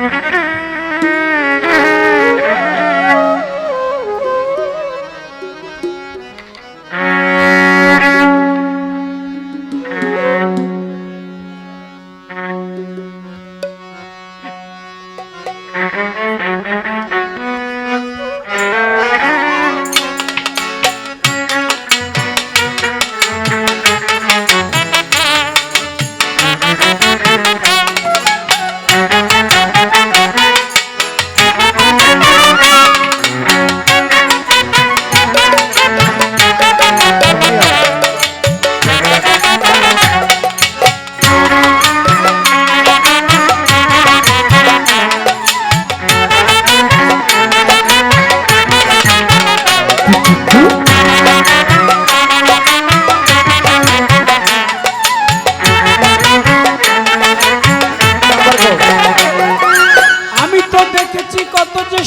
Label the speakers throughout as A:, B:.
A: আমি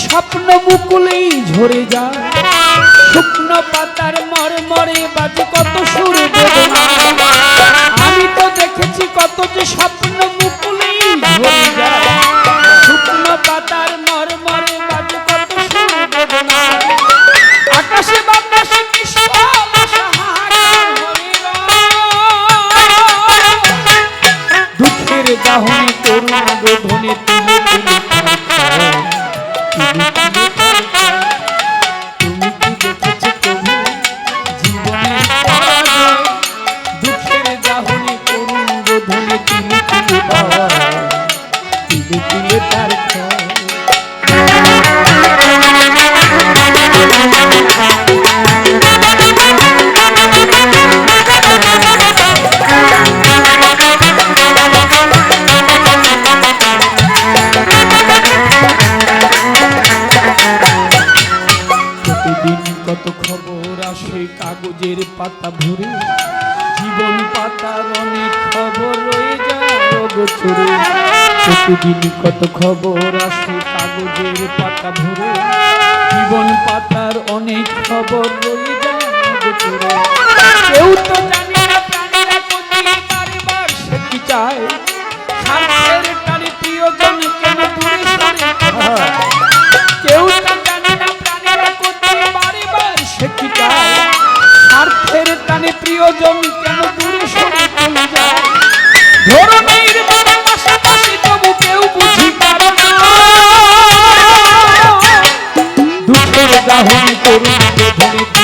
A: স্বপ্ন মুকুলেই ঝরে যায়। শুকনো পাতার মরে মরে বাজে কত সুর আমি তো দেখেছি কত যে স্বপ্ন মুকুলেই ঝরে যায়। শুকনো পাতার মরে মরে বাজে কত সুর আকাশে বাতাসে। দুঃখের দাহনে করুণ রোধনে Mm-hmm. কত খবর আসে কাগজের পাতা ভরে? জীবন পাতার অনেক খবর রয়ে যায় অগোচরে প্রতিদিন কত খবর আসে কাগজের পাতা ভরে? জীবন পাতার অনেক খবর রয়ে যায় অগোচরে কেউ তো জানে না প্রাণীরা কোথায় কারবার সে কি চায়। প্রিয়জন কেন দূরে সরে চলে যায়? ধরনের বাবা পাশাপাশি তবু কেউ বুঝি পারে না। দুঃখের দাহনে করুন ধরে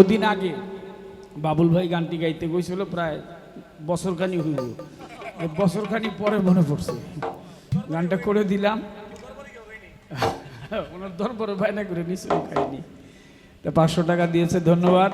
A: বহুদিন আগে বাবুল ভাই গানটি গাইতে গেছিল, প্রায় বছরখানি হইল। বছরখানি পরে মনে পড়ছে। গানটা করে দিলাম। ওনার দরবারে না করে নিছিল খাইনি। তা পাঁচশো টাকা দিয়েছে, ধন্যবাদ।